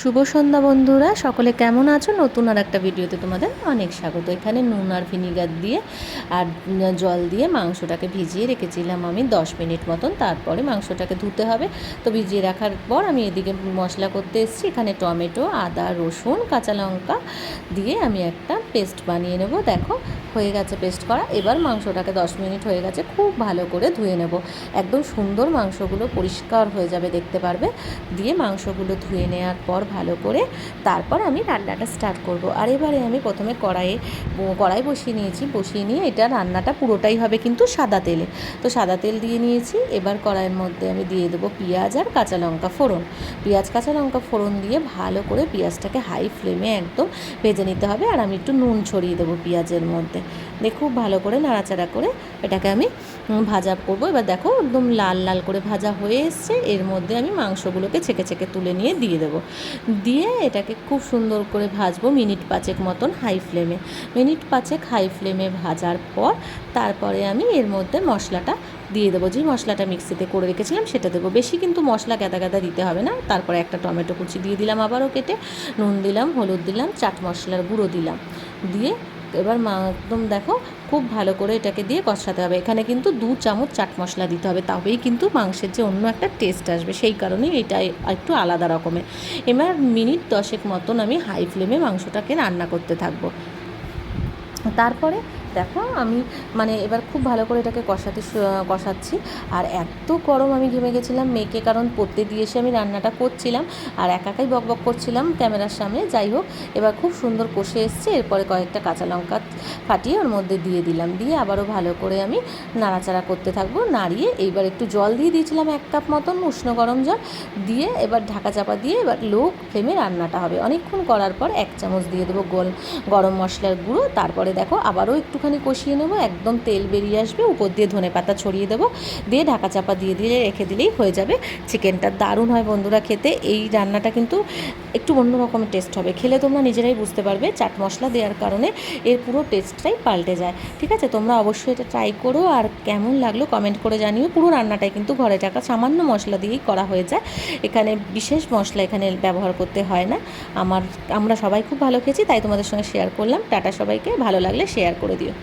শুভ সন্ধ্যা বন্ধুরা, সকলে কেমন আছো? নতুন আর একটা ভিডিওতে তোমাদের অনেক স্বাগত। এখানে নুন আর ভিনিগার দিয়ে আর জল দিয়ে মাংসটাকে ভিজিয়ে রেখেছিলাম আমি দশ মিনিট মতন। তারপরে মাংসটাকে ধুতে হবে। তো ভিজিয়ে রাখার পর আমি এদিকে মশলা করতে এসেছি। এখানে টমেটো, আদা, রসুন, কাঁচা লঙ্কা দিয়ে আমি একটা পেস্ট বানিয়ে নেব। দেখো হয়ে গেছে পেস্ট করা। এবার মাংসটাকে দশ মিনিট হয়ে গেছে খুব ভালো করে ধুয়ে নেব। একদম সুন্দর মাংসগুলো পরিষ্কার হয়ে যাবে দেখতে পারবে। দিয়ে মাংসগুলো ধুয়ে নেওয়ার পর ভালো করে তারপর আমি রান্নাটা স্টার্ট করব। আর এবারে আমি প্রথমে কড়াইয়ে কড়াই বসিয়ে নিয়েছি। বসিয়ে নিয়ে এটা রান্নাটা পুরোটাই হবে কিন্তু সাদা তেলে। তো সাদা তেল দিয়ে নিয়েছি। এবার কড়াইয়ের মধ্যে আমি দিয়ে দেবো পেঁয়াজ আর কাঁচা লঙ্কা ফোড়ন। পেঁয়াজ, কাঁচা লঙ্কা ফোড়ন দিয়ে ভালো করে পেঁয়াজটাকে হাই ফ্লেমে একদম ভেজে নিতে হবে। আর আমি একটু নুন ছড়িয়ে দেবো পেঁয়াজের মধ্যে। দিয়ে খুব ভালো করে নাড়াচাড়া করে এটাকে আমি ভাজা করব। এবার দেখো একদম লাল লাল করে ভাজা হয়ে এসছে। এর মধ্যে আমি মাংসগুলোকে ছেঁকে ছেঁকে তুলে নিয়ে দিয়ে দেবো। দিয়ে এটাকে খুব সুন্দর করে ভাজবো মিনিট পাঁচেক মতন হাই ফ্লেমে। মিনিট পাঁচেক হাই ফ্লেমে ভাজার পর তারপরে আমি এর মধ্যে মশলাটা দিয়ে দেবো। যে মশলাটা মিক্সিতে করে রেখেছিলাম সেটা দেবো। বেশি কিন্তু মশলা গাদা গাদা দিতে হবে না। তারপরে একটা টমেটো কুচি দিয়ে দিলাম আবারও কেটে। নুন দিলাম, হলুদ দিলাম, চাট মশলার গুঁড়ো দিলাম। দিয়ে এবার মা একদম দেখো খুব ভালো করে এটাকে দিয়ে কষাতে হবে। এখানে কিন্তু দু চামচ চাট মশলা দিতে হবে, তবেই কিন্তু মাংসের যে অন্য একটা টেস্ট আসবে, সেই কারণেই এটা একটু আলাদা রকমের। এবার মিনিট দশেক মতন আমি হাই ফ্লেমে মাংসটাকে রান্না করতে থাকব। তারপরে দেখো, আমি মানে এবার খুব ভালো করে এটাকে কষাতে কষাচ্ছি। আর এত গরম আমি ঘেমে গেছিলাম মেয়েকে, কারণ পড়তে দিয়ে এসে আমি রান্নাটা করছিলাম আর একাকাই বক বক করছিলাম ক্যামেরার সামনে। যাই হোক, এবার খুব সুন্দর কষে এসছে। এরপরে কয়েকটা কাঁচা লঙ্কা ফাটিয়ে ওর মধ্যে দিয়ে দিলাম। দিয়ে আবারও ভালো করে আমি নাড়াচাড়া করতে থাকব। নাড়িয়ে এইবার একটু জল দিয়ে দিয়েছিলাম এক কাপ মতন উষ্ণ গরম জল। দিয়ে এবার ঢাকা চাপা দিয়ে এবার লো ফ্লেমে রান্নাটা হবে। অনেকক্ষণ করার পর এক চামচ দিয়ে দেবো গোল গরম মশলার গুঁড়ো। তারপরে দেখো আবারও একটুখানি কষিয়ে নেব, একদম তেল বেরিয়ে আসবে, উপর দিয়ে ধনে পাতা ছড়িয়ে দেবো, দিয়ে ঢাকা চাপা দিয়ে দিলে রেখে দিলেই হয়ে যাবে চিকেনটা দারুণ হয় বন্ধুরা খেতে, এই রান্নাটা কিন্তু একটু অন্য রকমের টেস্ট হবে। খেলে তোমরা নিজেরাই বুঝতে পারবে, চাট মশলা দেওয়ার কারণে এর পুরো টেস্টটাই পাল্টে যায়। ঠিক আছে? তোমরা অবশ্যই এটা ট্রাই করো আর কেমন লাগল কমেন্ট করে জানিও। পুরো রান্নাটাই কিন্তু ঘরে থাকা সামান্য মশলা দিয়েই করা হয়ে যায়। এখানে বিশেষ মশলা এখানে ব্যবহার করতে হয় না। আমার, আমরা সবাই খুব ভালো খেয়েছি, তাই তোমাদের সঙ্গে শেয়ার করলাম। টাটা সবাইকে, ভালো লাগলে শেয়ার করে দিও।